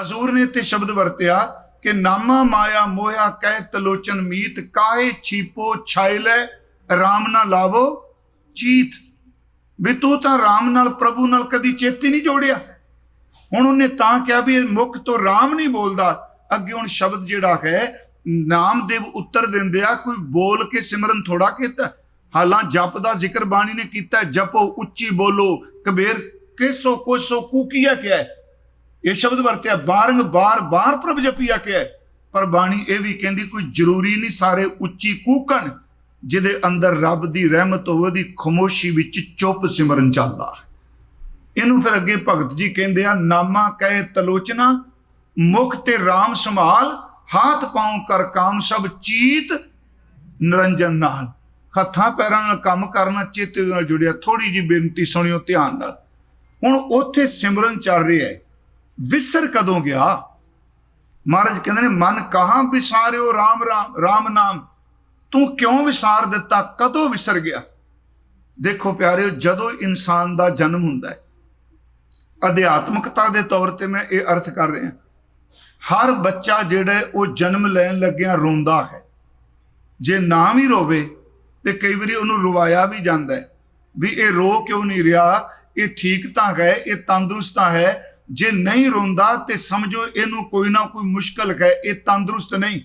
ਹਜ਼ੂਰ ਨੇ ਇੱਥੇ ਸ਼ਬਦ ਵਰਤਿਆ ਕਿ ਨਾਮਾ ਮਾਇਆ ਮੋਇਆ ਕਹਿ ਤਲੋਚਨ ਮੀਤ, ਕਾਹੇ ਛੀਪੋ ਛਾਇਲੇ RAM ਨਾ ਲਾਵੋ ਚੀਤ। ਵੀ ਤੂੰ ਤਾਂ ਰਾਮ ਨਾਲ, ਪ੍ਰਭੂ ਨਾਲ ਕਦੀ ਚੇਤੀ ਨਹੀਂ ਜੋੜਿਆ। ਹੁਣ ਉਹਨੇ ਤਾਂ ਕਿਹਾ ਵੀ ਇਹ ਮੁਖ ਤੋਂ ਰਾਮ ਨਹੀਂ ਬੋਲਦਾ। ਅੱਗੇ ਹੁਣ ਸ਼ਬਦ ਜਿਹੜਾ ਹੈ, ਨਾਮਦੇਵ ਉੱਤਰ ਦਿੰਦੇ ਆ, ਕੋਈ ਬੋਲ ਕੇ ਸਿਮਰਨ ਥੋੜਾ ਕੀਤਾ। ਹਾਲਾਂ ਜਪ ਦਾ ਜ਼ਿਕਰ ਬਾਣੀ ਨੇ ਕੀਤਾ, ਜਪੋ, ਉੱਚੀ ਬੋਲੋ, ਕਬੀਰ, ਕਿਸੋ ਕੋਸੋ ਕੂਕੀਆ ਕਿਹਾ? ਇਹ ਸ਼ਬਦ ਵਰਤਿਆ, ਬਾਰੰਗ ਬਾਰ ਬਾਰ ਪ੍ਰਭ ਜਪੀਆ ਕਿਹਾ ਹੈ। ਪਰ ਬਾਣੀ ਇਹ ਵੀ ਕਹਿੰਦੀ ਕੋਈ ਜ਼ਰੂਰੀ ਨਹੀਂ, ਸਾਰੇ ਉੱਚੀ ਕੂਕਣ, ਜਿਹਦੇ ਅੰਦਰ ਰੱਬ ਦੀ ਰਹਿਮਤ ਹੋਵੇ ਦੀ ਖਮੋਸ਼ੀ ਵਿੱਚ ਚੁੱਪ ਸਿਮਰਨ ਚੱਲਦਾ ਇਹਨੂੰ ਫਿਰ ਅੱਗੇ ਭਗਤ ਜੀ ਕਹਿੰਦੇ ਆ, ਨਾਮਾ ਕਹੇ ਤਲੋਚਨਾ, ਮੁਖ ਤੇ RAM ਸੰਭਾਲ, ਹਾਥ ਪਾਉ ਕਰ ਕਾਮ ਸਭ ਚੀਤ, ਨਿਰੰਜਨ ਨਾਲ। ਹੱਥਾਂ ਪੈਰਾਂ ਨਾਲ ਕੰਮ ਕਰਨਾ, ਚੇਤੇ ਨਾਲ ਜੁੜਿਆ ਥੋੜੀ ਜੀ ਬੇਨਤੀ ਸੁਣਿਓ ਧਿਆਨ ਨਾਲ। ਹੁਣ ਉੱਥੇ ਸਿਮਰਨ ਚੱਲ ਰਿਹਾ ਹੈ। ਵਿਸਰ ਕਦੋਂ ਗਿਆ? ਮਹਾਰਾਜ ਕਹਿੰਦੇ ਨੇ, ਮਨ ਕਹਾਂ ਵਿਸਾਰਿਓ RAM RAM RAM ਨਾਮ। ਤੂੰ ਕਿਉਂ ਵਿਸਾਰ ਦਿੱਤਾ? ਕਦੋਂ ਵਿਸਰ ਗਿਆ? ਦੇਖੋ ਪਿਆਰਿਓ, ਜਦੋਂ ਇਨਸਾਨ ਦਾ ਜਨਮ ਹੁੰਦਾ ਹੈ, ਅਧਿਆਤਮਕਤਾ ਦੇ ਤੌਰ ਤੇ ਮੈਂ ਇਹ ਅਰਥ ਕਰ ਰਿਹਾ। ਹਰ ਬੱਚਾ ਜਿਹੜਾ ਉਹ ਜਨਮ ਲੈਣ ਲੱਗਿਆ ਰੋਂਦਾ ਹੈ। ਜੇ ਨਾ ਵੀ ਰੋਵੇ, ਤੇ ਕਈ ਵਾਰੀ ਉਹਨੂੰ ਰਵਾਇਆ ਵੀ ਜਾਂਦਾ ਹੈ, ਵੀ ਇਹ ਰੋ ਕਿਉਂ ਨਹੀਂ ਰਿਹਾ? ਇਹ ਠੀਕ ਤਾਂ ਹੈ, ਇਹ ਤੰਦਰੁਸਤ ਤਾਂ ਹੈ ਜੇ ਨਹੀਂ ਰੋਂਦਾ ਤੇ ਸਮਝੋ ਇਹਨੂੰ ਕੋਈ ਨਾ ਕੋਈ ਮੁਸ਼ਕਲ ਹੈ, ਇਹ ਤੰਦਰੁਸਤ ਨਹੀਂ।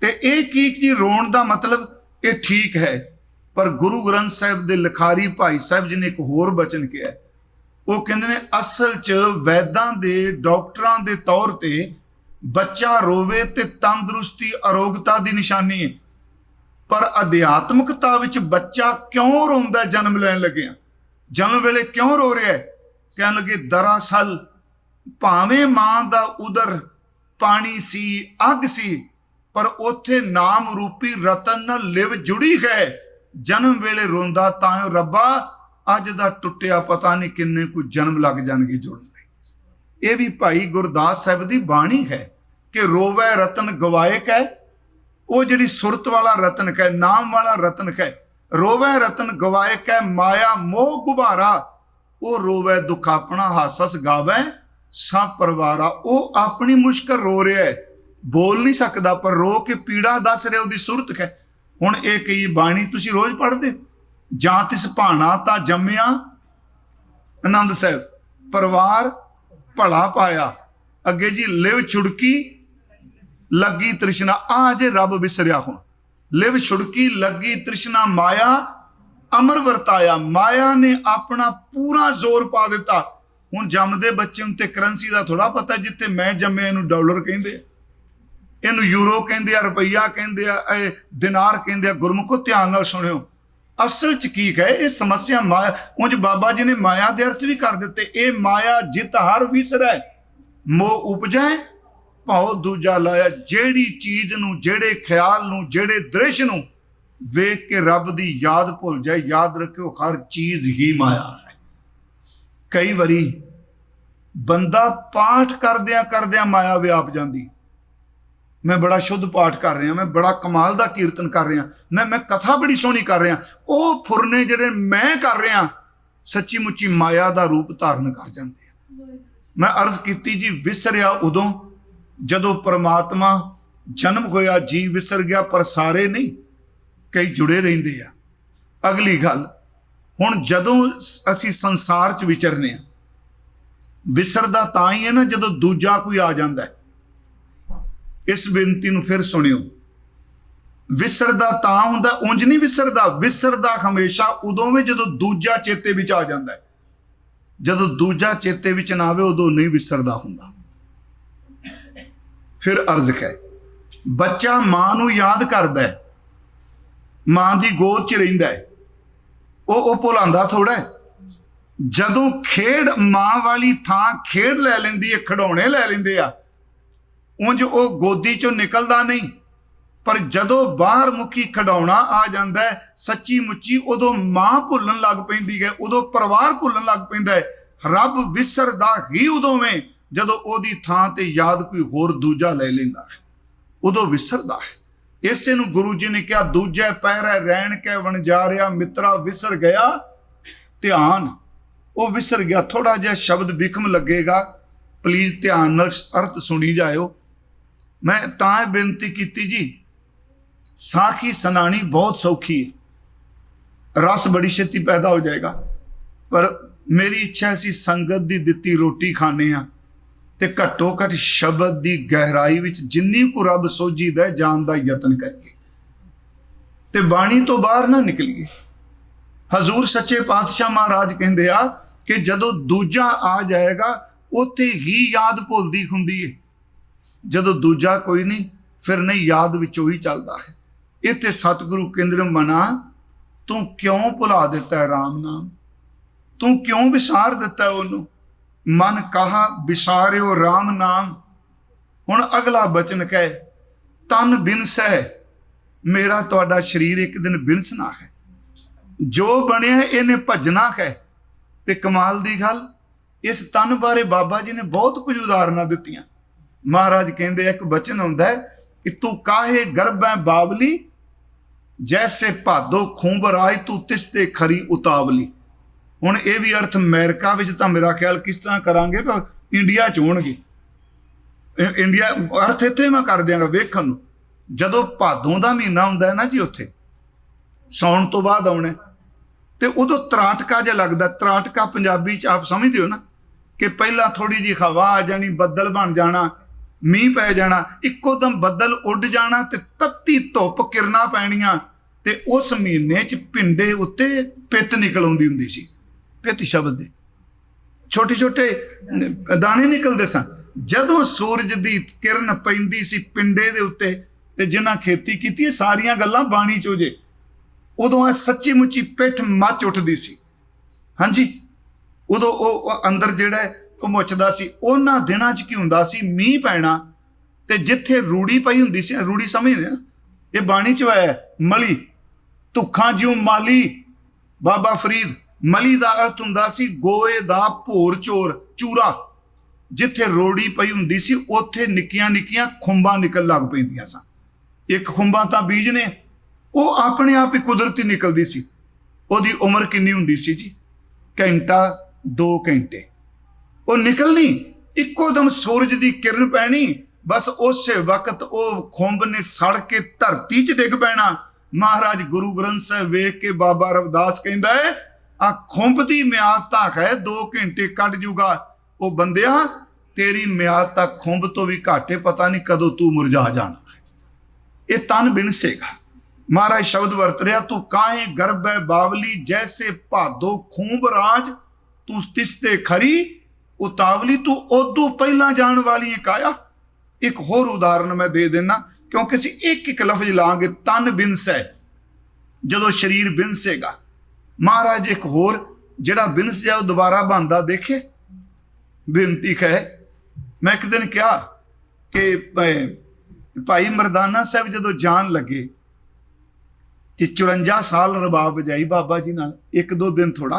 ਤੇ ਇਹ ਕੀ ਜੀ ਰੋਣ ਦਾ ਮਤਲਬ? ਇਹ ਠੀਕ ਹੈ, ਪਰ ਗੁਰੂ ਗ੍ਰੰਥ ਸਾਹਿਬ ਦੇ ਲਖਾਰੀ ਭਾਈ ਸਾਹਿਬ ਜੀ ਨੇ ਇੱਕ ਹੋਰ ਬਚਨ ਕਿਹਾ। ਉਹ ਕਹਿੰਦੇ ਨੇ, ਅਸਲ 'ਚ ਵੈਦਾਂ ਦੇ ਡਾਕਟਰਾਂ ਦੇ ਤੌਰ ਤੇ ਬੱਚਾ ਰੋਵੇ ਤੇ ਤੰਦਰੁਸਤੀ, ਅਰੋਗਤਾ ਦੀ ਨਿਸ਼ਾਨੀ ਹੈ। ਪਰ ਅਧਿਆਤਮਕਤਾ ਵਿੱਚ ਬੱਚਾ ਕਿਉਂ ਰੋਂਦਾ ਜਨਮ ਲੈਣ ਲੱਗਿਆ। ਜਨਮ ਵੇਲੇ ਕਿਉਂ ਰੋ ਰਿਹਾ ਹੈ? ਕਹਿਣ ਲੱਗੇ, ਦਰਅਸਲ ਭਾਵੇਂ ਮਾਂ ਦਾ ਉਦਰ ਪਾਣੀ ਸੀ, ਅੱਗ ਸੀ, ਪਰ ਉੱਥੇ ਨਾਮ ਰੂਪੀ ਰਤਨ ਨਾਲ ਲਿਵ ਜੁੜੀ ਹੈ। ਜਨਮ ਵੇਲੇ ਰੋਂਦਾ ਤਾਂ ਰੱਬਾ, ਅੱਜ ਦਾ ਟੁੱਟਿਆ ਪਤਾ ਨਹੀਂ ਕਿੰਨੇ ਕੁ ਜਨਮ ਲੱਗ ਜਾਣਗੇ ਜੁੜਨ ਲਈ। ਇਹ ਵੀ ਭਾਈ ਗੁਰਦਾਸ ਸਾਹਿਬ ਦੀ ਬਾਣੀ ਹੈ ਕਿ ਰੋਵੇ ਰਤਨ ਗਵਾਇਕ ਹੈ ਉਹ ਜਿਹੜੀ ਸੁਰਤ ਵਾਲਾ ਰਤਨ ਹੈ ਨਾਮ ਵਾਲਾ ਰਤਨ ਹੈ ਰੋਵੇ ਰਤਨ ਗਵਾਇਕ ਹੈ ਮਾਇਆ ਮੋਹ ਗੁਬਾਰਾ। ਉਹ ਰੋਵੇ, ਦੁੱਖ ਆਪਣਾ ਹਾਸਸ ਗਾਵੇ ਸਭ ਪਰਵਾਰਾ ਉਹ ਆਪਣੀ ਮੁਸ਼ਕਲ ਰੋ ਰਿਹਾ ਹੈ। ਬੋਲ ਨਹੀਂ ਸਕਦਾ, ਪਰ ਰੋ ਕੇ ਪੀੜਾ ਦੱਸ ਰਿਹਾ, ਉਹਦੀ ਸੁਰਤ ਹੈ ਹੁਣ ਇਹ ਕਈ ਬਾਣੀ ਤੁਸੀਂ ਰੋਜ਼ ਪੜ੍ਹਦੇ ਹੋ? ਜਾਂ ਤਿਸ ਭਾਣਾ ਤਾਂ ਜੰਮਿਆ? ਆਨੰਦ ਸਾਹਿਬ, ਪਰਿਵਾਰ ਭਲਾ ਪਾਇਆ। ਅੱਗੇ ਜੀ, ਲਿਵ ਛੁੜਕੀ ਲੱਗੀ ਤ੍ਰਿਸ਼ਨਾ। ਆ ਜੇ ਰੱਬ ਵਿਸਰਿਆ ਹੁਣ। ਲਿਵ ਛੁੜਕੀ ਲੱਗੀ ਤ੍ਰਿਸ਼ਨਾ ਮਾਇਆ ਅਮਰ ਵਰਤਾਇਆ, ਮਾਇਆ ਨੇ ਆਪਣਾ ਪੂਰਾ ਜ਼ੋਰ ਪਾ ਦਿੱਤਾ। ਹੁਣ ਜੰਮਦੇ ਬੱਚੇ ਨੂੰ ਤੇ ਕਰੰਸੀ ਦਾ ਥੋੜਾ ਪਤਾ ਜਿੱਥੇ ਮੈਂ ਜੰਮਿਆ, ਇਹਨੂੰ ਡਾਲਰ ਕਹਿੰਦੇ ਇਹਨੂੰ ਯੂਰੋ ਕਹਿੰਦੇ ਆ, ਰੁਪਈਆ ਕਹਿੰਦੇ ਆ, ਇਹ ਦਿਨਾਰ ਕਹਿੰਦੇ ਆ। ਗੁਰਮੁਖੋ, ਧਿਆਨ ਨਾਲ ਸੁਣਿਓ। ਅਸਲ ਚ ਕੀ ਹੈ ਇਹ ਸਮੱਸਿਆ ਮਾਇਆ, ਉਂਝ ਬਾਬਾ ਜੀ ਨੇ ਮਾਇਆ ਦੇ ਅਰਥ ਵੀ ਕਰ ਦਿੱਤੇ। ਇਹ ਮਾਇਆ ਜਿਤ ਹਰ ਵਿਸਰੈ, ਮੋਹ ਉਪਜੈ, ਭਾਉ ਦੂਜਾ ਲਾਇਆ। ਜਿਹੜੀ ਚੀਜ਼ ਨੂੰ, ਜਿਹੜੇ ਖਿਆਲ ਨੂੰ, ਜਿਹੜੇ ਦ੍ਰਿਸ਼ ਨੂੰ ਵੇਖ ਕੇ ਰੱਬ ਦੀ ਯਾਦ ਭੁੱਲ ਜਾਏ, ਯਾਦ ਰੱਖਿਓ, ਹਰ ਚੀਜ਼ ਹੀ ਮਾਇਆ ਹੈ। ਕਈ ਵਾਰੀ ਬੰਦਾ ਪਾਠ ਕਰਦਿਆਂ ਕਰਦਿਆਂ ਮਾਇਆ ਵਿਆਪ ਜਾਂਦੀ। ਮੈਂ ਬੜਾ ਸ਼ੁੱਧ ਪਾਠ ਕਰ ਰਿਹਾ, ਮੈਂ ਬੜਾ ਕਮਾਲ ਦਾ ਕੀਰਤਨ ਕਰ ਰਿਹਾ, ਮੈਂ ਮੈਂ ਕਥਾ ਬੜੀ ਸੋਹਣੀ ਕਰ ਰਿਹਾ। ਉਹ ਫੁਰਨੇ ਜਿਹੜੇ ਮੈਂ ਕਰ ਰਿਹਾ ਸੱਚੀ ਮੁੱਚੀ ਮਾਇਆ ਦਾ ਰੂਪ ਧਾਰਨ ਕਰ ਜਾਂਦੇ ਆ। ਮੈਂ ਅਰਜ਼ ਕੀਤੀ ਜੀ, ਵਿਸਰਿਆ ਉਦੋਂ, ਜਦੋਂ ਪਰਮਾਤਮਾ ਜਨਮ ਹੋਇਆ ਜੀ ਵਿਸਰ ਗਿਆ, ਪਰ ਸਾਰੇ ਨਹੀਂ ਕਈ ਜੁੜੇ ਰਹਿੰਦੇ ਆ। ਅਗਲੀ ਗੱਲ, ਹੁਣ ਜਦੋਂ ਅਸੀਂ ਸੰਸਾਰ 'ਚ ਵਿਚਰਨੇ ਆ, ਵਿਸਰਦਾ ਤਾਂ ਹੀ ਹੈ ਨਾ ਜਦੋਂ ਦੂਜਾ ਕੋਈ ਆ ਜਾਂਦਾ ਇਸ ਬੇਨਤੀ ਨੂੰ ਫਿਰ ਸੁਣਿਓ। ਵਿਸਰਦਾ ਤਾਂ ਹੁੰਦਾ, ਉਂਝ ਨਹੀਂ ਵਿਸਰਦਾ ਵਿਸਰਦਾ ਹਮੇਸ਼ਾ ਉਦੋਂ ਵੀ ਜਦੋਂ ਦੂਜਾ ਚੇਤੇ ਵਿੱਚ ਆ ਜਾਂਦਾ ਜਦੋਂ ਦੂਜਾ ਚੇਤੇ ਵਿੱਚ ਨਾ ਆਵੇ, ਉਦੋਂ ਨਹੀਂ ਵਿਸਰਦਾ ਹੁੰਦਾ। ਫਿਰ ਅਰਜ਼ ਹੈ, ਬੱਚਾ ਮਾਂ ਨੂੰ ਯਾਦ ਕਰਦਾ ਹੈ ਮਾਂ ਦੀ ਗੋਦ 'ਚ ਰਹਿੰਦਾ ਹੈ। ਉਹ ਉਹ ਭੁਲਾਉਂਦਾ ਥੋੜਾ ਜਦੋਂ ਖੇਡ ਮਾਂ ਵਾਲੀ ਥਾਂ ਖੇਡ ਲੈ ਲੈਂਦੀ ਹੈ, ਖਿਡੌਣੇ ਲੈ ਲੈਂਦੇ ਆ, ਉਂਝ ਉਹ ਗੋਦੀ ਚੋਂ ਨਿਕਲਦਾ ਨਹੀਂ। ਪਰ ਜਦੋਂ ਬਾਹਰ ਮੁਖੀ ਖਡਾਉਣਾ ਆ ਜਾਂਦਾ ਸੱਚੀ ਮੁੱਚੀ ਉਦੋਂ ਮਾਂ ਭੁੱਲਣ ਲੱਗ ਪੈਂਦੀ ਹੈ, ਉਦੋਂ ਪਰਿਵਾਰ ਭੁੱਲਣ ਲੱਗ ਪੈਂਦਾ ਹੈ। ਰੱਬ ਵਿਸਰਦਾ ਹੀ ਉਦੋਂ ਵੇਂ, ਜਦੋਂ ਉਹਦੀ ਥਾਂ ਤੇ ਯਾਦ ਕੋਈ ਹੋਰ ਦੂਜਾ ਲੈ ਲੈਂਦਾ ਹੈ। ਉਦੋਂ ਵਿਸਰਦਾ ਹੈ। ਇਸੇ ਨੂੰ ਗੁਰੂ ਜੀ ਨੇ ਕਿਹਾ, ਦੂਜੇ ਪਹਿਰੇ ਰਹਿਣ ਕੇ ਵਣਜਾਰਿਆ, ਮਿੱਤਰਾ ਵਿਸਰ ਗਿਆ। ਧਿਆਨ, ਉਹ ਵਿਸਰ ਗਿਆ। ਥੋੜਾ ਜਿਹਾ ਸ਼ਬਦ ਵਿਖਮ ਲੱਗੇਗਾ। ਪਲੀਜ਼ ਧਿਆਨ ਨਾਲ ਅਰਥ ਸੁਣੀ ਜਾਇਓ। ਮੈਂ ਤਾਂ ਬੇਨਤੀ ਕੀਤੀ ਜੀ, ਸਾਖੀ ਸੁਣਾਣੀ ਬਹੁਤ ਸੌਖੀ ਹੈ। ਰਸ ਬੜੀ ਛੇਤੀ ਪੈਦਾ ਹੋ ਜਾਏਗਾ। ਪਰ ਮੇਰੀ ਇੱਛਾ ਸੀ ਸੰਗਤ ਦੀ ਦਿੱਤੀ ਰੋਟੀ ਖਾਣੇ ਆ ਤੇ ਘੱਟੋ ਘੱਟ ਸ਼ਬਦ ਦੀ ਗਹਿਰਾਈ ਵਿੱਚ ਜਿੰਨੀ ਕੁ ਰੱਬ ਸੋਝੀਦਾ ਜਾਣ ਦਾ ਯਤਨ ਕਰੀਏ। ਤੇ ਬਾਣੀ ਤੋਂ ਬਾਹਰ ਨਾ ਨਿਕਲੀਏ। ਹਜ਼ੂਰ ਸੱਚੇ ਪਾਤਸ਼ਾਹ ਮਹਾਰਾਜ ਕਹਿੰਦੇ ਆ ਕਿ ਜਦੋਂ ਦੂਜਾ ਆ ਜਾਏਗਾ, ਉੱਥੇ ਹੀ ਯਾਦ ਭੁੱਲਦੀ ਹੁੰਦੀ ਏ। ਜਦੋਂ ਦੂਜਾ ਕੋਈ ਨਹੀਂ, ਫਿਰ ਨਹੀਂ ਯਾਦ ਵਿੱਚੋਂ ਹੀ ਚੱਲਦਾ ਹੈ। ਇੱਥੇ ਸਤਿਗੁਰੂ ਕੇਂਦਰ ਨੇ, ਮਨਾ, ਤੂੰ ਕਿਉਂ ਭੁਲਾ ਦਿੱਤਾ ਰਾਮ ਨਾਮ? ਤੂੰ ਕਿਉਂ ਵਿਸਾਰ ਦਿੱਤਾ ਉਹਨੂੰ? ਮਨ ਕਹਾ ਵਿਸਾਰਿਓ ਰਾਮ ਨਾਮ। ਹੁਣ ਅਗਲਾ ਬਚਨ ਕਹੇ, ਤਨ ਬਿਨਸ ਹੈ ਮੇਰਾ ਤੁਹਾਡਾ ਸਰੀਰ ਇੱਕ ਦਿਨ ਬਿਨਸਣਾ ਹੈ। ਜੋ ਬਣਿਆ ਇਹਨੇ ਭਜਣਾ ਹੈ। ਤੇ ਕਮਾਲ ਦੀ ਗੱਲ, ਇਸ ਤਨ ਬਾਰੇ ਬਾਬਾ ਜੀ ਨੇ ਬਹੁਤ ਕੁਝ ਉਦਾਹਰਨਾਂ ਦਿੱਤੀਆਂ। ਮਹਾਰਾਜ ਕਹਿੰਦੇ, ਇੱਕ ਬਚਨ ਹੁੰਦਾ ਹੈ ਕਿ ਤੂੰ ਕਾਹੇ ਗਰਭੈ ਬਾਬਲੀ, ਜੈਸੇ ਭਾਦੋ ਖੂੰਬ ਰਾਜ ਤੂੰ ਤਿਸ ਤੇ ਖਰੀ ਉਤਾਵਲੀ। ਹੁਣ ਇਹ ਵੀ ਅਰਥ ਅਮਰੀਕਾ ਵਿੱਚ ਤਾਂ ਮੇਰਾ ਖਿਆਲ ਕਿਸ ਤਰ੍ਹਾਂ ਕਰਾਂਗੇ? ਪਰ ਇੰਡੀਆ ਚ ਹੋਣਗੇ। ਇੰਡੀਆ ਅਰਥ ਇੱਥੇ ਮੈਂ ਕਰ ਦਿਆਂਗਾ ਵੇਖਣ ਨੂੰ। ਜਦੋਂ ਭਾਦੋਂ ਦਾ ਮਹੀਨਾ ਹੁੰਦਾ ਹੈ ਨਾ ਜੀ ਉੱਥੇ ਸੌਣ ਤੋਂ ਬਾਅਦ ਆਉਣਾ ਹੈ, ਤੇ ਉਦੋਂ ਤਰਾਟਕਾ ਜਿਹਾ ਲੱਗਦਾ ਤਰਾਟਕਾ ਪੰਜਾਬੀ ਚ ਆਪ ਸਮਝਦੇ ਹੋ ਨਾ ਕਿ ਪਹਿਲਾਂ ਥੋੜੀ ਜੀ ਹਵਾ ਆ ਜਾਣੀ ਬੱਦਲ ਬਣ ਜਾਣਾ ਮੀਂਹ ਪੈ ਜਾਣਾ ਇੱਕੋ ਦਮ ਬੱਦਲ ਉੱਡ ਜਾਣਾ ਤੇ ਤੱਤੀ ਧੁੱਪ ਕਿਰਨਾਂ ਪੈਣੀਆਂ ਤੇ ਉਸ ਮਹੀਨੇ ਚ ਪਿੰਡੇ ਉੱਤੇ ਪਿੱਤ ਨਿਕਲ ਆਉਂਦੀ ਹੁੰਦੀ ਸੀ। ਪਿੱਤ ਸ਼ਬਦ ਦੇ। ਛੋਟੇ ਛੋਟੇ ਦਾਣੇ ਨਿਕਲਦੇ ਸਨ। ਜਦੋਂ ਸੂਰਜ ਦੀ ਕਿਰਨ ਪੈਂਦੀ ਸੀ ਪਿੰਡੇ ਦੇ ਉੱਤੇ ਤੇ ਜਿਨ੍ਹਾਂ ਖੇਤੀ ਕੀਤੀ ਸਾਰੀਆਂ ਗੱਲਾਂ ਬਾਣੀ ਚੋ ਜੇ, ਉਦੋਂ ਇਹ ਸੱਚੀ ਮੁੱਚੀ ਪਿੱਠ ਮੱਚ ਉੱਠਦੀ ਸੀ। ਹਾਂਜੀ? ਉਦੋਂ ਉਹ ਅੰਦਰ ਜਿਹੜਾ ਉਹ ਮੁੱਚਦਾ ਸੀ। ਉਹਨਾਂ ਦਿਨਾਂ 'ਚ ਕੀ ਹੁੰਦਾ ਸੀ? ਮੀਂਹ ਪੈਣਾ ਤੇ ਜਿੱਥੇ ਰੂੜੀ ਪਈ ਹੁੰਦੀ ਸੀ, ਰੂੜੀ ਸਮਝਦੇ ਨਾ ਇਹ ਬਾਣੀ 'ਚ ਆਇਆ ਮਲੀ, ਧੁੱਖਾਂ ਜਿਉ ਮਾਲੀ, ਬਾਬਾ ਫਰੀਦ। ਮਲੀ ਦਾ ਅਰਥ ਹੁੰਦਾ ਸੀ ਗੋਏ ਦਾ ਭੋਰ ਚੋਰ, ਚੂਰਾ। ਜਿੱਥੇ ਰੋੜੀ ਪਈ ਹੁੰਦੀ ਸੀ, ਉੱਥੇ ਨਿੱਕੀਆਂ ਨਿੱਕੀਆਂ ਖੁੰਬਾਂ ਨਿਕਲ ਲੱਗ ਪੈਂਦੀਆਂ ਸਨ। ਇੱਕ ਖੁੰਬਾਂ ਤਾਂ ਬੀਜ ਨੇ, ਉਹ ਆਪਣੇ ਆਪ ਹੀ ਕੁਦਰਤੀ ਨਿਕਲਦੀ ਸੀ। ਉਹਦੀ ਉਮਰ ਕਿੰਨੀ ਹੁੰਦੀ ਸੀ ਜੀ? ਘੰਟਾ 2 ਘੰਟੇ। ਉਹ ਨਿਕਲਣੀ, ਇੱਕੋ ਦਮ ਸੂਰਜ ਦੀ ਕਿਰਨ ਪੈਣੀ, ਬਸ ਉਸੇ ਵਕਤ ਉਹ ਖੁੰਬ ਨੇ ਸੜ ਕੇ ਧਰਤੀ 'ਚ ਡਿੱਗ ਪੈਣਾ। ਮਹਾਰਾਜ ਗੁਰੂ ਗ੍ਰੰਥ ਸਾਹਿਬ ਵੇਖ ਕੇ ਬਾਬਾ ਰਵਦਾਸ ਕਹਿੰਦਾ ਹੈ ਆ ਖੁੰਭ ਦੀ ਮਿਆਦ ਤਾਂ ਹੈ 2 ਘੰਟੇ ਕੱਢ ਜੂਗਾ। ਉਹ ਬੰਦਿਆ, ਤੇਰੀ ਮਿਆਦ ਤਾਂ ਖੁੰਭ ਤੋਂ ਵੀ ਘਾਟੇ ਪਤਾ ਨਹੀਂ ਕਦੋਂ ਤੂੰ ਮੁਰਝਾ ਜਾਣਾ ਇਹ ਤਨ ਬਿਨਸੇਗਾ ਮਹਾਰਾਜ ਸ਼ਬਦ ਵਰਤ ਰਿਹਾ, ਤੂੰ ਕਾਹੇ ਹੈ ਬਾਵਲੀ, ਜੈਸੇ ਭਾਦੋ ਖੂਬ ਰਾਜ, ਤੂੰ ਤਿਸਤੇ ਖਰੀ, ਉਤਾਵਲੀ ਤੂੰ ਉਦੋਂ ਪਹਿਲਾਂ ਜਾਣ ਵਾਲੀ ਹੈ ਕਾਇਆ? ਇੱਕ ਹੋਰ ਉਦਾਹਰਨ ਮੈਂ ਦੇ ਦੇਣਾ ਕਿਉਂਕਿ ਅਸੀਂ ਇੱਕ ਇੱਕ ਲਫ਼ਜ਼ ਲਾਂਗੇ, ਤਨ ਬਿਨਸੈ ਜਦੋਂ ਸਰੀਰ ਬਿਨਸੇਗਾ ਮਹਾਰਾਜ ਇੱਕ ਹੋਰ ਜਿਹੜਾ ਬਿਨਸ ਜਾ ਉਹ ਦੁਬਾਰਾ ਬਣਦਾ, ਦੇਖੇ? ਬੇਨਤੀ ਹੈ ਮੈਂ ਇੱਕ ਦਿਨ ਕਿਹਾ ਕਿ ਭਾਈ ਮਰਦਾਨਾ ਸਾਹਿਬ ਜਦੋਂ ਜਾਣ ਲੱਗੇ ਤੇ 54 ਸਾਲ ਰਬਾਬ ਵਜਾਈ ਬਾਬਾ ਜੀ ਨਾਲ, ਇੱਕ ਦੋ ਦਿਨ ਥੋੜਾ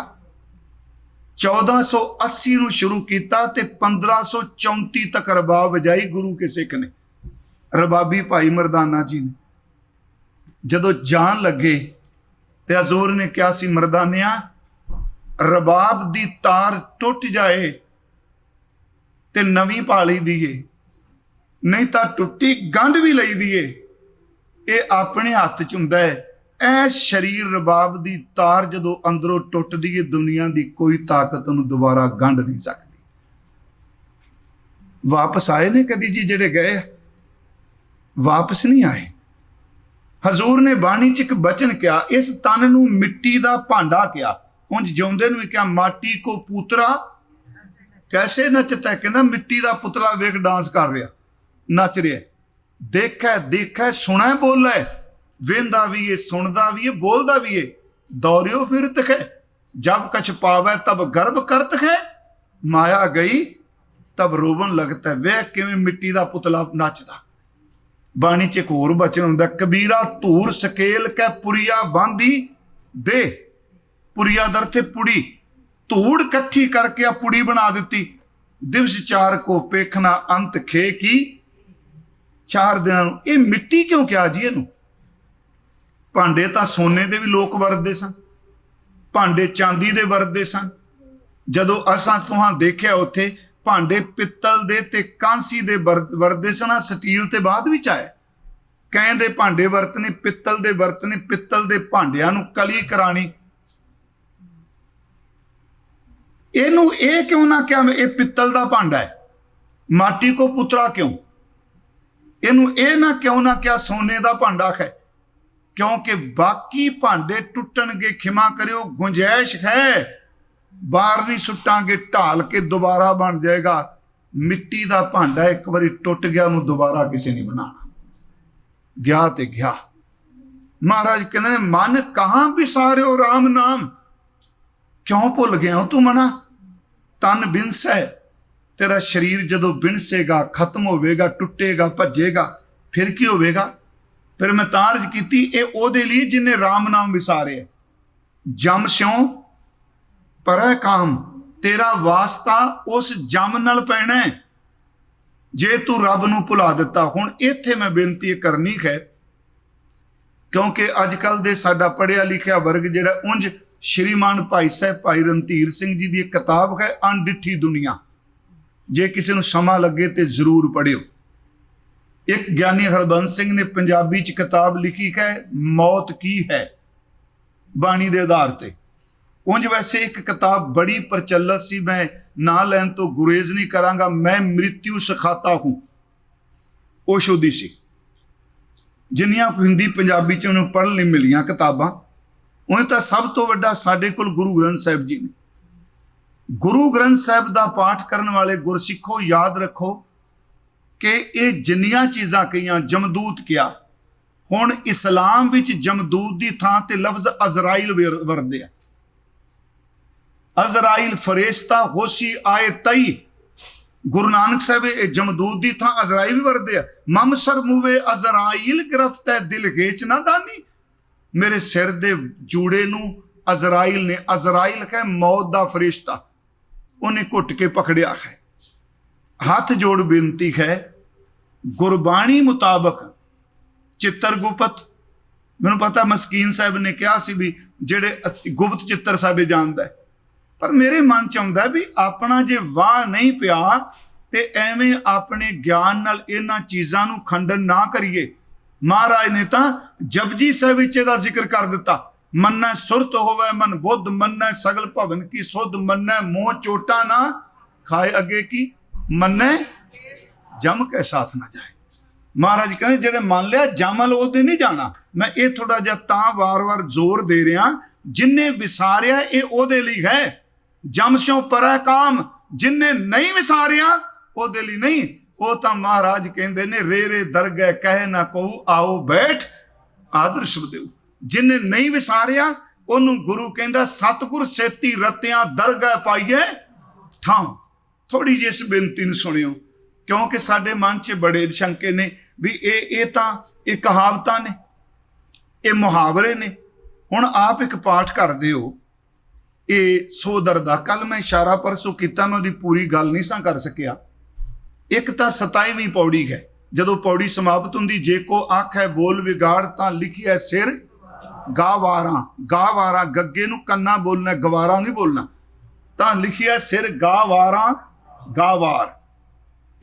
1480 ਨੂੰ ਸ਼ੁਰੂ ਕੀਤਾ ਤੇ 1534 ਤੱਕ ਰਬਾਬ ਵਜਾਈ ਗੁਰੂ ਕੇ ਸਿੱਖ ਨੇ, ਰਬਾਬੀ ਭਾਈ ਮਰਦਾਨਾ ਜੀ ਨੇ। ਜਦੋਂ ਜਾਣ ਲੱਗੇ ਤੇ ਹਜ਼ੂਰ ਨੇ ਕਿਹਾ ਸੀ, ਮਰਦਾਨਿਆਂ, ਰਬਾਬ ਦੀ ਤਾਰ ਟੁੱਟ ਜਾਏ ਤੇ ਨਵੀਂ ਪਾ ਲਈ ਦੀਏ। ਨਹੀਂ ਤਾਂ ਟੁੱਟੀ ਗੰਢ ਵੀ ਲਈ ਦੀਏ। ਇਹ ਆਪਣੇ ਹੱਥ 'ਚ ਹੁੰਦਾ ਹੈ। ਇਹ ਸਰੀਰ ਰਬਾਬ ਦੀ ਤਾਰ ਜਦੋਂ ਅੰਦਰੋਂ ਟੁੱਟਦੀ ਹੈ ਦੁਨੀਆ ਦੀ ਕੋਈ ਤਾਕਤ ਉਹਨੂੰ ਦੁਬਾਰਾ ਗੰਢ ਨਹੀਂ ਸਕਦੀ। ਵਾਪਸ ਆਏ ਨੇ ਕਦੀ ਜੀ ਜਿਹੜੇ ਗਏ ਵਾਪਸ ਨਹੀਂ ਆਏ। ਹਜ਼ੂਰ ਨੇ ਬਾਣੀ 'ਚ ਇੱਕ ਬਚਨ ਕਿਹਾ, ਇਸ ਤਨ ਨੂੰ ਮਿੱਟੀ ਦਾ ਭਾਂਡਾ ਕਿਹਾ। ਉਂਝ ਜਿਉਂਦੇ ਨੂੰ ਵੀ ਕਿਹਾ, ਮਾਟੀ ਕੋ ਪੂਤਰਾ, ਕੈਸੇ ਨੱਚਦਾ ਕਹਿੰਦਾ, ਮਿੱਟੀ ਦਾ ਪੁਤਲਾ ਵੇਖ ਡਾਂਸ ਕਰ ਰਿਹਾ, ਨੱਚ ਰਿਹਾ। ਦੇਖੈ ਦੇਖੈ, ਸੁਣੈ, ਬੋਲੈ। ਵੇਂਦਾ ਵੀ ਏ, ਸੁਣਦਾ ਵੀ ਏ, ਬੋਲਦਾ ਵੀ ਏ। ਦੌਰਿਓ ਫਿਰ ਤਖੈ, ਜਬ ਕਛ ਪਾਵੈ ਤਬ ਗਰਭ ਕਰਤ ਹੈ ਮਾਇਆ ਗਈ, ਤਬ ਰੋਵਨ ਲਗਤਾ। ਹੈ ਵੇਖ ਕਿਵੇਂ ਮਿੱਟੀ ਦਾ ਪੁਤਲਾ ਨੱਚਦਾ। ਬਾਣੀ ਚ ਇੱਕ ਹੋਰ ਬਚਨ ਹੁੰਦਾ, ਕਬੀਰਾ ਧੂਰ ਸਕੇਲ ਕੈ ਪੁਰੀਆ ਬਾਂਦੀ ਦੇ। ਪੁਰੀਆ ਦਰ ਤੇ ਪੁੜੀ, ਧੂੜ ਇਕੱਠੀ ਕਰਕੇ ਆ ਪੁੜੀ ਬਣਾ ਦਿੱਤੀ। ਦਿਵਸ ਚਾਰ ਕੋ ਪੇਖਣਾ ਅੰਤ ਖੇ ਕੀ। ਚਾਰ ਦਿਨਾਂ ਨੂੰ, ਇਹ ਮਿੱਟੀ ਕਿਉਂ ਕਿਹਾ ਜੀ ਇਹਨੂੰ? ਭਾਂਡੇ ਤਾਂ ਸੋਨੇ ਦੇ ਵੀ ਲੋਕ ਵਰਤਦੇ ਸਨ, ਭਾਂਡੇ ਚਾਂਦੀ ਦੇ ਵਰਤਦੇ ਸਨ। ਜਦੋਂ ਅਸਾਂ ਤੁਹਾਂ ਦੇਖਿਆ ਉੱਥੇ ਭਾਂਡੇ ਪਿੱਤਲ ਦੇ ਤੇ ਕਾਂਸੀ ਦੇ ਵਰ- ਵਰਦੇ ਸਨ ਸਟੀਲ ਤੇ ਬਾਅਦ ਵਿੱਚ ਆਇਆ ਕੈਂ ਦੇ ਭਾਂਡੇ ਵਰਤਨੇ, ਪਿੱਤਲ ਦੇ ਵਰਤਨੇ, ਪਿੱਤਲ ਦੇ ਭਾਂਡਿਆਂ ਨੂੰ ਕਲੀ ਕਰਾਣੀ। ਇਹਨੂੰ ਇਹ ਕਿਉਂ ਨਾ ਕਿਹਾ ਇਹ ਪਿੱਤਲ ਦਾ ਭਾਂਡਾ ਹੈ? ਮਾਟੀ ਕੋ ਪੁੱਤਰਾ ਕਿਉਂ? ਇਹਨੂੰ ਇਹ ਨਾ ਕਿਉਂ ਨਾ ਕਿਹਾ ਸੋਨੇ ਦਾ ਭਾਂਡਾ ਹੈ? ਕਿਉਂਕਿ ਬਾਕੀ ਭਾਂਡੇ ਟੁੱਟਣਗੇ, ਖਿਮਾ ਕਰਿਓ ਗੁੰਜਾਇਸ਼ ਹੈ। ਬਾਹਰ ਨਹੀਂ ਸੁੱਟਾਂਗੇ ਢਾਲ ਕੇ ਦੁਬਾਰਾ ਬਣ ਜਾਏਗਾ। ਮਿੱਟੀ ਦਾ ਭਾਂਡਾ ਇੱਕ ਵਾਰੀ ਟੁੱਟ ਗਿਆ, ਉਹਨੂੰ ਦੁਬਾਰਾ ਕਿਸੇ ਨਹੀਂ ਬਣਾਉਣਾ। ਗਿਆ ਤੇ ਗਿਆ। ਮਹਾਰਾਜ ਕਹਿੰਦੇ ਨੇ, ਮਨ ਕਹਾਂ ਵਿਸਾਰਿਓ RAM ਨਾਮ? ਕਿਉਂ ਭੁੱਲ ਗਿਆ ਤੂੰ ਮਨਾ? ਤਨ ਬਿਨਸੈ ਤੇਰਾ ਸਰੀਰ ਜਦੋਂ ਬਿਨਸੇਗਾ, ਖਤਮ ਹੋਵੇਗਾ, ਟੁੱਟੇਗਾ, ਭੱਜੇਗਾ, ਫਿਰ ਕੀ ਹੋਵੇਗਾ? ਫਿਰ ਮੈਂ ਤਾਰਜ ਕੀਤੀ, ਇਹ ਉਹਦੇ ਲਈ ਜਿਨੇ RAM ਨਾਮ ਵਿਸਾਰਿਆ ਜਮ ਸਿਉ ਪਰ ਪਰੈ ਕਾਮ ਤੇਰਾ ਵਾਸਤਾ ਉਸ ਜਮ ਨਾਲ ਪੈਣਾ ਹੈ। ਜੇ ਤੂੰ ਰੱਬ ਨੂੰ ਭੁਲਾ ਦਿੱਤਾ, ਹੁਣ ਇੱਥੇ ਮੈਂ ਬੇਨਤੀ ਕਰਨੀ ਹੈ, ਕਿਉਂਕਿ ਅੱਜ ਕੱਲ ਦੇ ਸਾਡਾ ਪੜਿਆ ਲਿਖਿਆ ਵਰਗ ਜਿਹੜਾ ਉਂਝ ਸ਼੍ਰੀਮਾਨ ਭਾਈ ਸਾਹਿਬ ਭਾਈ ਰਣਧੀਰ ਸਿੰਘ ਜੀ ਦੀ ਇੱਕ ਕਿਤਾਬ ਹੈ, ਅਣਡਿੱਠੀ ਦੁਨੀਆ। ਜੇ ਕਿਸੇ ਨੂੰ ਸਮਾਂ ਲੱਗੇ ਤੇ ਜ਼ਰੂਰ ਪੜਿਓ ਇੱਕ ਗਿਆਨੀ ਹਰਬੰਸ ਸਿੰਘ ਨੇ ਪੰਜਾਬੀ ਚ ਕਿਤਾਬ ਲਿਖੀ ਹੈ, ਮੌਤ ਕੀ ਹੈ? ਬਾਣੀ ਦੇ ਆਧਾਰ ਤੇ। ਉਂਝ ਵੈਸੇ ਇੱਕ ਕਿਤਾਬ ਬੜੀ ਪ੍ਰਚਲਿਤ ਸੀ, ਮੈਂ ਨਾਂ ਲੈਣ ਤੋਂ ਗੁਰੇਜ਼ ਨਹੀਂ ਕਰਾਂਗਾ, ਮੈਂ ਮ੍ਰਿਤਿਉ ਸਿਖਾਤਾ ਹੂੰ। ਉਹ ਸ਼ੋਦੀ ਸੀ। ਜਿੰਨੀਆਂ ਹਿੰਦੀ, ਪੰਜਾਬੀ ਚ ਉਹਨੂੰ ਪੜ੍ਹਨ ਲਈ ਮਿਲੀਆਂ ਕਿਤਾਬਾਂ ਉਹ ਤਾਂ ਸਭ ਤੋਂ ਵੱਡਾ ਸਾਡੇ ਕੋਲ ਗੁਰੂ ਗ੍ਰੰਥ ਸਾਹਿਬ ਜੀ ਨੇ। ਗੁਰੂ ਗ੍ਰੰਥ ਸਾਹਿਬ ਦਾ ਪਾਠ ਕਰਨ ਵਾਲੇ ਗੁਰਸਿੱਖੋ, ਯਾਦ ਰੱਖੋ ਕਿ ਇਹ ਜਿੰਨੀਆਂ ਚੀਜ਼ਾਂ ਕਹੀਆਂ, ਜਮਦੂਤ ਕਿਹਾ ਹੁਣ ਇਸਲਾਮ ਵਿੱਚ ਜਮਦੂਤ ਦੀ ਥਾਂ ਤੇ ਲਫ਼ਜ਼ ਅਜ਼ਰਾਈਲ ਵਰਦੇ ਆ। ਅਜ਼ਰਾਈਲ ਫਰਿਸ਼ਤਾ ਹੋਸੀ ਆਏ ਤਈ। ਗੁਰੂ ਨਾਨਕ ਸਾਹਿਬ ਇਹ ਜਮਦੂਤ ਦੀ ਥਾਂ ਅਜ਼ਰਾਈਲ ਵੀ ਵਰਦੇ ਆ। ਮਮਸਰ ਮੂਵੇ ਅਜ਼ਰਾਈਲ ਗ੍ਰਫਤ ਹੈ ਦਿਲ ਵੇਚ ਨਾ ਦਾਨੀ। ਮੇਰੇ ਸਿਰ ਦੇ ਜੂੜੇ ਨੂੰ ਅਜ਼ਰਾਈਲ ਨੇ ਅਜ਼ਰਾਈਲ ਹੈ ਮੌਤ ਦਾ ਫਰਿਸ਼ਤਾ। ਉਹਨੇ ਘੁੱਟ ਕੇ ਪਕੜਿਆ ਹੈ। ਹੱਥ ਜੋੜ ਬੇਨਤੀ ਹੈ, ਗੁਰਬਾਣੀ ਮੁਤਾਬਕ ਚਿੱਤਰਗੁਪਤ ਮੈਨੂੰ ਪਤਾ ਮਸਕੀਨ ਸਾਹਿਬ ਨੇ ਕਿਹਾ ਸੀ ਵੀ ਜਿਹੜੇ ਗੁਪਤ ਚਿੱਤਰ ਸਾਡੇ ਜਾਣਦਾ ਪਰ ਮੇਰੇ ਮਨ ਚ ਆਉਂਦਾ ਵੀ ਆਪਣਾ ਜੇ ਵਾਹ ਨਹੀਂ ਪਿਆ, ਤੇ ਐਵੇਂ ਆਪਣੇ ਗਿਆਨ ਨਾਲ ਇਹਨਾਂ ਚੀਜ਼ਾਂ ਨੂੰ ਖੰਡਨ ਨਾ ਕਰੀਏ। ਮਹਾਰਾਜ ਨੇ ਤਾਂ ਜਪਜੀ ਸਾਹਿਬ ਵਿੱਚ ਇਹਦਾ ਜ਼ਿਕਰ ਕਰ ਦਿੱਤਾ। ਮੰਨੈ ਸੁਰਤ ਹੋਵੇ ਮਨ ਬੁੱਧ, ਮੰਨੈ ਸਗਲ ਭਵਨ ਕੀ ਸੁਧ, ਮੰਨੈ ਮੋਹ ਚੋਟਾ ਨਾ ਖਾਏ ਅੱਗੇ ਕੀ, ਮੰਨੈ ਜਮ ਕੇ ਸਾਥ ਨਾ ਜਾਏ। ਮਹਾਰਾਜ ਕਹਿੰਦੇ ਜਿਹੜੇ ਮੰਨ ਲਿਆ, ਜਮਲ ਉਹਦੇ ਨਹੀਂ ਜਾਣਾ। ਮੈਂ ਇਹ ਥੋੜਾ ਜਿਹਾ ਤਾਂ ਵਾਰ-ਵਾਰ ਜ਼ੋਰ ਦੇ ਰਿਹਾ ਜਿਨਨੇ ਵਿਸਾਰਿਆ ਇਹ ਉਹਦੇ ਲਈ ਹੈ। ਜਮ ਪਰੈ ਕਾਮ ਜਿਨਨੇ ਨਹੀਂ ਵਿਸਾਰਿਆ, ਉਹਦੇ ਲਈ ਨਹੀਂ। ਉਹ ਤਾਂ ਮਹਾਰਾਜ ਕਹਿੰਦੇ ਨੇ, ਰੇ ਰੇ ਦਰਗਹਿ ਕਹਿ ਨਾ ਕਹੂ, ਆਓ ਬੈਠ, ਆਦਰਸ਼ ਬਦਿਓ। ਜਿਨਨੇ ਨਹੀਂ ਵਿਸਾਰਿਆ, ਉਹਨੂੰ ਗੁਰੂ ਕਹਿੰਦਾ, ਸਤਿਗੁਰ ਸੇਤੀ ਰਤਿਆਂ ਦਰਗਹਿ ਪਾਈਏ ਥਾਂ। ਥੋੜੀ ਜਿਹੀ ਇਸ ਬੇਨਤੀ ਨੂੰ ਸੁਣਿਓ, ਕਿਉਂਕਿ ਸਾਡੇ ਮਨ 'ਚ ਬੜੇ ਸ਼ੰਕੇ ਨੇ ਵੀ ਇਹ ਇਹ ਤਾਂ ਇਹ ਕਹਾਵਤਾਂ ਨੇ, ਇਹ ਮੁਹਾਵਰੇ ਨੇ। ਹੁਣ ਆਪ ਇੱਕ ਪਾਠ ਕਰਦੇ ਹੋ। ਇਹ ਸੋਦਰ ਦਾ ਕੱਲ ਮੈਂ ਇਸ਼ਾਰਾ ਪਰਸੋਂ ਕੀਤਾ, ਮੈਂ ਉਹਦੀ ਪੂਰੀ ਗੱਲ ਨਹੀਂ ਸਾਂ ਕਰ ਸਕਿਆ। ਇੱਕ ਤਾਂ 27ਵੀਂ ਪੌੜੀ ਹੈ। ਜਦੋਂ ਪੌੜੀ ਸਮਾਪਤ ਹੁੰਦੀ, ਜੇ ਕੋ ਅੱਖ ਹੈ ਬੋਲ ਵਿਗਾੜ, ਤਾਂ ਲਿਖਿਆ ਸਿਰ ਗਾਵਾਰਾਂ ਗਾਵਾਰਾਂ ਗੱਗੇ ਨੂੰ ਕੰਨਾ ਬੋਲਣਾ, ਗਵਾਰਾ ਨਹੀਂ ਬੋਲਣਾ। ਤਾਂ ਲਿਖਿਆ ਸਿਰ ਗਾਵਾਰਾਂ ਗਾਵਾਰ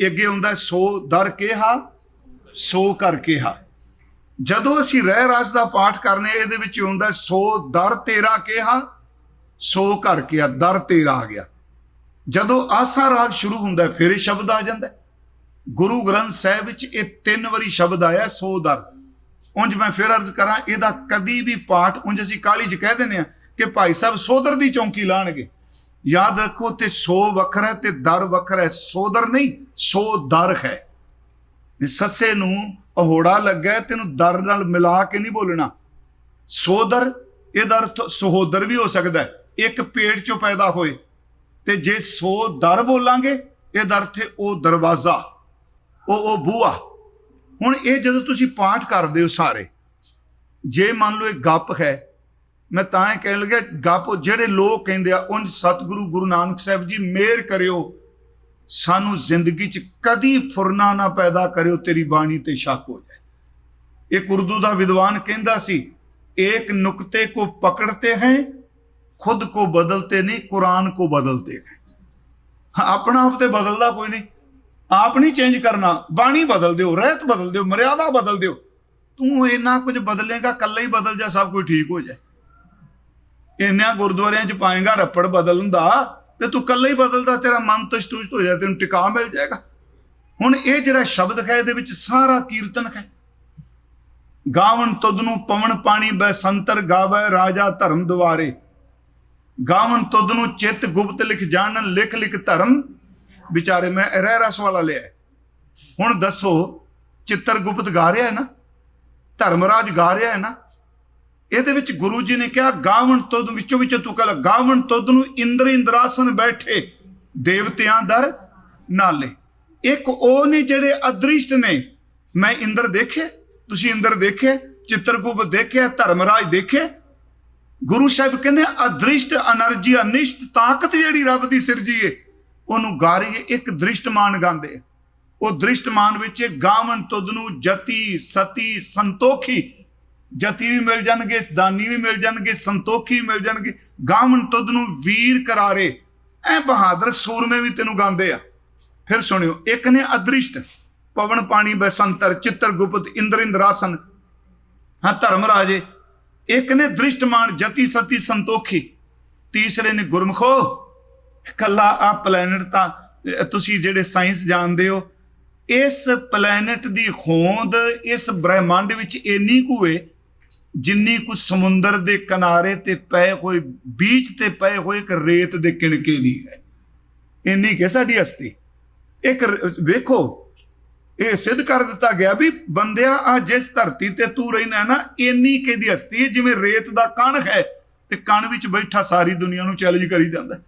ਅੱਗੇ ਹੁੰਦਾ ਸੋ ਦਰ ਕਿਹਾ, ਸੋ ਕਰ ਕਿਹਾ। ਜਦੋਂ ਅਸੀਂ ਰਹਿ ਰਸ ਦਾ ਪਾਠ ਕਰਨੇ ਇਹਦੇ ਵਿੱਚ ਹੁੰਦਾ ਸੋ ਦਰ ਤੇਰਾ ਕਿਹਾ ਸੋ ਕਰ ਕਿਹਾ, ਦਰ ਤੇਰਾ ਆ ਗਿਆ। ਜਦੋਂ ਆਸਾ ਰਾਗ ਸ਼ੁਰੂ ਹੁੰਦਾ, ਫਿਰ ਇਹ ਸ਼ਬਦ ਆ ਜਾਂਦਾ। ਗੁਰੂ ਗ੍ਰੰਥ ਸਾਹਿਬ ਵਿੱਚ ਇਹ ਤਿੰਨ ਵਾਰੀ ਸ਼ਬਦ ਆਇਆ, ਸੋ ਦਰ। ਉਂਝ ਮੈਂ ਫਿਰ ਅਰਜ਼ ਕਰਾਂ, ਇਹਦਾ ਕਦੀ ਵੀ ਪਾਠ, ਉਂਝ ਅਸੀਂ ਕਾਲੀ ਚ ਕਹਿ ਦਿੰਦੇ ਆ ਕਿ ਭਾਈ ਸਾਹਿਬ ਸੋਦਰ ਦੀ ਚੌਂਕੀ ਲਾਣਗੇ। ਯਾਦ ਰੱਖੋ ਤੇ ਸੋ ਵੱਖਰਾ ਤੇ ਦਰ ਵੱਖਰਾ ਹੈ। ਸੋਦਰ ਨਹੀਂ, ਸੋ ਦਰ ਹੈ। ਸੱਸੇ ਨੂੰ ਅਹੋੜਾ ਲੱਗਾ ਤੈਨੂੰ ਦਰ ਨਾਲ ਮਿਲਾ ਕੇ ਨਹੀਂ ਬੋਲਣਾ। ਸੋਦਰ ਇਹਦਾ ਅਰਥ ਸਹੋਦਰ ਵੀ ਹੋ ਸਕਦਾ ਹੈ। ਇੱਕ ਪੇਟ ਚੋਂ ਪੈਦਾ ਹੋਏ। ਤੇ ਜੇ ਸੋ ਦਰ ਬੋਲਾਂਗੇ, ਇਹ ਦਰ ਤੇ ਉਹ ਦਰਵਾਜ਼ਾ, ਉਹ ਉਹ ਬੂਆ ਹੁਣ ਇਹ ਜਦੋਂ ਤੁਸੀਂ ਪਾਠ ਕਰਦੇ ਹੋ ਸਾਰੇ, ਜੇ ਮੰਨ ਲਓ ਇਹ ਗੱਪ ਹੈ, ਮੈਂ ਤਾਂ ਇਹ ਕਹਿਣ ਲੱਗਾ ਗੱਪ ਜਿਹੜੇ ਲੋਕ ਕਹਿੰਦੇ ਆ, ਉਹ ਸਤਿਗੁਰੂ ਗੁਰੂ ਨਾਨਕ ਸਾਹਿਬ ਜੀ, ਮਿਹਰ ਕਰਿਓ। ਸਾਨੂੰ ਜ਼ਿੰਦਗੀ 'ਚ ਕਦੀ ਫੁਰਨਾ ਨਾ ਪੈਦਾ ਕਰਿਓ, ਤੇਰੀ ਬਾਣੀ ਤੇ ਸ਼ੱਕ ਹੋ ਜਾਏ। ਇੱਕ ਉਰਦੂ ਦਾ ਵਿਦਵਾਨ ਕਹਿੰਦਾ ਸੀ ਇੱਕ ਨੁਕਤੇ ਕੋ ਪਕੜਤੇ ਹੈ ਖੁਦ ਕੋ ਬਦਲਤੇ ਨਹੀਂ, ਕੁਰਾਨ ਕੋ ਬਦਲਤੇ ਹੈ ਆਪਣਾ ਆਪ ਤੇ ਬਦਲਦਾ ਕੋਈ ਨਹੀਂ। ਆਪ ਨਹੀਂ ਚੇਂਜ ਕਰਨਾ। ਬਾਣੀ ਬਦਲ ਦਿਓ, ਰਹਿਤ ਬਦਲ ਦਿਓ, ਮਰਿਆਦਾ ਬਦਲ ਦਿਓ। ਤੂੰ ਇੰਨਾ ਕੁਝ ਬਦਲੇਗਾ ਕੱਲਾ ਹੀ ਬਦਲ ਜਾ, ਸਭ ਕੁਝ ਠੀਕ ਹੋ ਜਾਏ। ਇੰਨਿਆਂ ਗੁਰਦੁਆਰਿਆਂ 'ਚ ਪਾਏਗਾ, ਰੱਪੜ ਬਦਲਣ ਦਾ, ਤੇ ਤੂੰ ਕੱਲਾ ਹੀ ਬਦਲਦਾ, ਤੇਰਾ ਮਨ ਤਸ਼ਤੁਸ਼ਟ ਹੋ ਜਾਏ, ਤੈਨੂੰ ਟਿਕਾ ਮਿਲ ਜਾਏਗਾ। ਹੁਣ ਇਹ ਜਿਹੜਾ ਸ਼ਬਦ ਹੈ, ਇਹਦੇ ਵਿੱਚ ਸਾਰਾ ਕੀਰਤਨ ਹੈ। ਗਾਵਨ ਤੁਦ ਨੂੰ ਪਵਨ ਪਾਣੀ ਬੈ ਸੰਤਰ ਗਾਵੇ ਰਾਜਾ ਧਰਮ ਦੁਆਰੇ। ਗਾਵਨ ਤੁਧ ਨੂੰ ਚਿੱਤ ਗੁਪਤ ਲਿਖ ਜਾਣਨ, ਲਿਖ ਲਿਖ ਧਰਮ। ਵਿਚਾਰੇ, ਮੈਂ ਰਹਿ ਰਸ ਵਾਲਾ ਲਿਆ ਹੁਣ ਦੱਸੋ, ਚਿੱਤਰ ਗੁਪਤ ਗਾ ਰਿਹਾ ਹੈ ਨਾ? ਧਰਮਰਾਜ ਗਾ ਰਿਹਾ ਹੈ ਨਾ? ਇਹਦੇ ਵਿੱਚ ਗੁਰੂ ਜੀ ਨੇ ਕਿਹਾ ਗਾਵਣ ਤੁਧ ਵਿੱਚੋਂ ਵਿੱਚ ਤੂੰ ਕਹ ਗਾਵਨ ਤੁਧ ਨੂੰ ਇੰਦਰ ਇੰਦਰਾਸਨ ਬੈਠੇ, ਦੇਵਤਿਆਂ ਦਰ ਨਾਲੇ। ਇੱਕ ਉਹ ਨੇ ਜਿਹੜੇ ਅਦ੍ਰਿਸ਼ਟ ਨੇ, ਮੈਂ ਇੰਦਰ ਦੇਖੇ, ਤੁਸੀਂ ਇੰਦਰ ਦੇਖੇ ਚਿੱਤਰਗੁਪਤ ਦੇਖਿਆ, ਧਰਮਰਾਜ ਦੇਖੇ ਗੁਰੂ ਸਾਹਿਬ ਕਹਿੰਦੇ ਅਦ੍ਰਿਸ਼ਟ ਅਨਰਜੀ, ਅਨਿਸ਼ਟ ਤਾਕਤ ਜਿਹੜੀ ਰੱਬ ਦੀ ਸਿਰਜੀ ਏ ਉਹਨੂੰ ਗਾਰੀ ਇੱਕ ਦ੍ਰਿਸ਼ਟਮਾਨ ਗਾਉਂਦੇ ਆ। ਉਹ ਦ੍ਰਿਸ਼ਟਮਾਨ ਵਿੱਚ ਗਾਵਨ ਤੁਧ ਨੂੰ ਜਤੀ, ਸਤੀ, ਸੰਤੋਖੀ, ਜਤੀ ਵੀ ਮਿਲ ਜਾਣਗੇ, ਦਾਨੀ ਵੀ ਮਿਲ ਜਾਣਗੇ, ਸੰਤੋਖੀ ਵੀ ਮਿਲ ਜਾਣਗੇ, ਗਾਵਨ ਤੁਧ ਨੂੰ ਵੀਰ ਕਰਾਰੇ। ਐ ਬਹਾਦਰ ਸੂਰਮੇ ਵੀ ਤੈਨੂੰ ਗਾਉਂਦੇ ਆ। ਫਿਰ ਸੁਣਿਓ, ਇੱਕ ਨੇ ਅਦ੍ਰਿਸ਼ਟ, ਪਵਨ ਪਾਣੀ ਬਸੰਤਰ, ਚਿੱਤਰ ਗੁਪਤ, ਇੰਦਰ ਇੰਦਰਾਸਨ। ਹਾਂ ਧਰਮ ਰਾਜੇ ਇੱਕ ਨੇ ਦ੍ਰਿਸ਼ਟਮਾਨ ਜਤੀ ਸਤੀ ਸੰਤੋਖੀ, ਤੀਸਰੇ ਨੇ ਗੁਰਮਖੋ ਕੱਲਾ ਆ ਪਲੈਨਟ ਤਾਂ ਤੁਸੀਂ ਜਿਹੜੇ ਸਾਇੰਸ ਜਾਣਦੇ ਹੋ, ਇਸ ਪਲੈਨਟ ਦੀ ਹੋਂਦ ਇਸ ਬ੍ਰਹਿਮੰਡ ਵਿੱਚ ਇੰਨੀ ਕੁ ਏ ਜਿੰਨੀ ਕੁ ਸਮੁੰਦਰ ਦੇ ਕਿਨਾਰੇ ਤੇ ਪਏ ਹੋਏ, ਬੀਚ ਤੇ ਪਏ ਹੋਏ ਇੱਕ ਰੇਤ ਦੇ ਕਿਣਕੇ ਦੀ ਹੈ। ਇੰਨੀ ਕਿ ਸਾਡੀ ਹਸਤੀ। ਇੱਕ ਵੇਖੋ ਇਹ ਸਿੱਧ ਕਰ ਦਿੱਤਾ ਗਿਆ ਵੀ ਬੰਦਿਆ, ਆ ਜਿਸ ਧਰਤੀ ਤੇ ਤੂੰ ਰਹਿਣਾ ਨਾ, ਇੰਨੀ ਕਿ ਹਸਤੀ ਹੈ? ਜਿਵੇਂ ਰੇਤ ਦਾ ਕਣ ਹੈ ਤੇ ਕਣ ਵਿੱਚ ਬੈਠਾ ਸਾਰੀ ਦੁਨੀਆ ਨੂੰ ਚੈਲੰਜ ਕਰੀ ਜਾਂਦਾ। ਹੈ।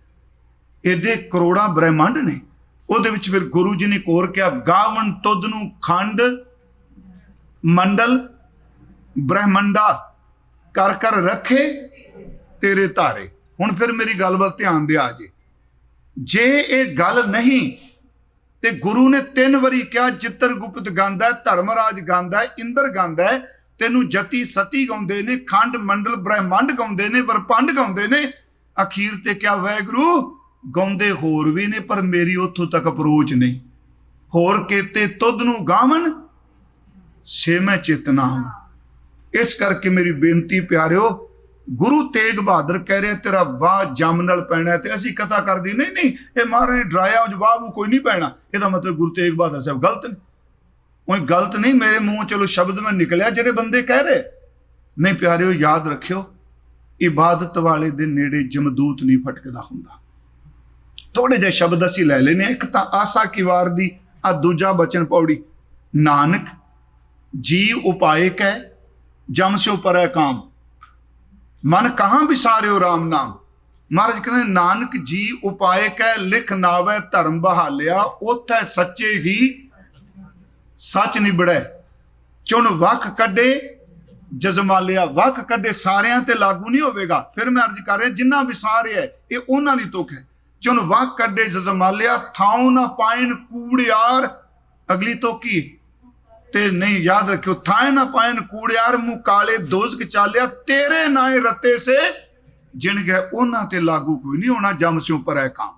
ਇਹਦੇ ਕਰੋੜਾਂ ਬ੍ਰਹਿਮੰਡ ਨੇ। ਉਹਦੇ ਵਿੱਚ ਫਿਰ ਗੁਰੂ ਜੀ ਨੇ ਕੋਰ ਕਿਹਾ, ਗਾਵਣ ਤੁਦ ਨੂੰ ਖੰਡ, ਮੰਡਲ, ਬ੍ਰਹਿਮੰਡਾ ਕਰ ਕਰ ਰੱਖੇ ਤੇਰੇ ਧਾਰੇ। ਹੁਣ ਫਿਰ ਮੇਰੀ ਗੱਲ ਵੱਲ ਧਿਆਨ ਦੇ ਆ ਜੇ। ਜੇ ਇਹ ਗੱਲ ਨਹੀਂ ਤੇ ਗੁਰੂ ਨੇ ਤਿੰਨ ਵਾਰੀ ਕਿਹਾ ਚਿੱਤਰ ਗੁਪਤ ਗਾਉਂਦਾ ਹੈ, ਧਰਮਰਾਜ ਗਾਉਂਦਾ ਇੰਦਰ ਗਾਉਂਦਾ ਹੈ, ਤੈਨੂੰ ਜਤੀ ਸਤੀ ਗਾਉਂਦੇ ਨੇ ਖੰਡ ਮੰਡਲ ਬ੍ਰਹਿਮੰਡ ਗਾਉਂਦੇ ਨੇ ਵਰਪੰਡ ਗਾਉਂਦੇ ਨੇ। ਅਖੀਰ ਤੇ ਕਿਹਾ ਵੈਗਰੂ ਗਾਉਂਦੇ ਹੋਰ ਵੀ ਨੇ ਪਰ ਮੇਰੀ ਉੱਥੋਂ ਤੱਕ ਅਪਰੋਚ ਨਹੀਂ। ਹੋਰ ਕੀਤੇ ਤੁਧ ਨੂੰ ਗਾਵਨ ਸੇ ਮੈਂ ਚਿਤਨਾਮ ਇਸ ਕਰਕੇ ਮੇਰੀ ਬੇਨਤੀ ਪਿਆਰਿਓ ਗੁਰੂ ਤੇਗ ਬਹਾਦਰ ਕਹਿ ਰਿਹਾ ਤੇਰਾ ਵਾਹ ਜੰਮ ਨਾਲ ਪੈਣਾ ਤੇ ਅਸੀਂ ਕਥਾ ਕਰਦੀ, ਨਹੀਂ ਨਹੀਂ, ਇਹ ਮਹਾਰਾਜ ਨੇ ਡਰਾਇਆ, ਉਹ ਜਵਾਬ ਉਹ ਕੋਈ ਨਹੀਂ ਪੈਣਾ। ਇਹਦਾ ਮਤਲਬ ਗੁਰੂ ਤੇਗ ਬਹਾਦਰ ਸਾਹਿਬ ਗਲਤ ਨੇ। ਉਹ ਗਲਤ ਨਹੀਂ, ਮੇਰੇ ਮੂੰਹ ਚਲੋ ਸ਼ਬਦ ਮੈਂ ਨਿਕਲਿਆ, ਜਿਹੜੇ ਬੰਦੇ ਕਹਿ ਰਹੇ। ਨਹੀਂ ਪਿਆਰਿਓ, ਯਾਦ ਰੱਖਿਓ, ਇਬਾਦਤ ਵਾਲੇ ਦੇ ਨੇੜੇ ਜਮਦੂਤ ਨਹੀਂ ਫਟਕਦਾ ਹੁੰਦਾ। ਥੋੜੇ ਜਿਹੇ ਸ਼ਬਦ ਅਸੀਂ ਲੈ ਲੈਨੇ ਹਾਂ। ਇੱਕ ਤਾਂ ਆਸਾ ਕੀ ਵਾਰ ਦੀ, ਆ ਦੂਜਾ ਬਚਨ ਪੌੜੀ, ਨਾਨਕ ਜੀ ਉਪਾਏ ਕੈ ਜਮ ਸਿਓ ਹੈ ਕਾਮ। ਮਨ ਕਹਾਂ ਵਿਸਾਰਿਓ RAM ਨਾਮ? ਮਹਾਰਾਜ ਕਹਿੰਦੇ, ਨਾਨਕ ਜੀ ਉਪਾਏ ਕੈ ਲਿਖ ਨਾਵੇ ਧਰਮ ਬਹਾਲਿਆ, ਉਥੈ ਸੱਚੇ ਹੀ ਸੱਚ ਨਿਬੜੈ। ਚੁਣ ਵਕ ਕੱਢੇ, ਜਜ਼ਮਾਲਿਆ ਵਕ ਕੱਢੇ, ਸਾਰਿਆਂ ਤੇ ਲਾਗੂ ਨਹੀਂ ਹੋਵੇਗਾ। ਫਿਰ ਮੈਂ ਅਰਜ਼ ਕਰ ਰਿਹਾ, ਜਿੰਨਾ ਵਿਸਾਰ ਹੈ, ਇਹ ਉਹਨਾਂ ਲਈ ਤੁਕ ਹੈ। ਚੁਣ ਵਕ ਕੱਢੇ, ਜਜ਼ਮਾਲਿਆ, ਥਾਉ ਨਾ ਪਾਇਨ ਕੂੜਿਆਰ ਅਗਲੀ ਤੋਕੀ ਤੇ ਨਹੀਂ ਯਾਦ ਰੱਖਿਓ, ਥਾਏ ਨਾ ਪਾਇਨ ਕੂੜਿਆਰ ਮੂੰ ਕਾਲੇ ਦੋਜ਼ਕ ਚਾਲਿਆ, ਤੇਰੇ ਨਾਏ ਰਤੇ ਸੇ, ਜਿਣ ਗਏ ਉਹਨਾਂ ਤੇ ਲਾਗੂ ਕੋਈ ਨਹੀਂ ਹੋਣਾ, ਜਮ ਸਿਉ ਪਰੈ ਕਾਮ।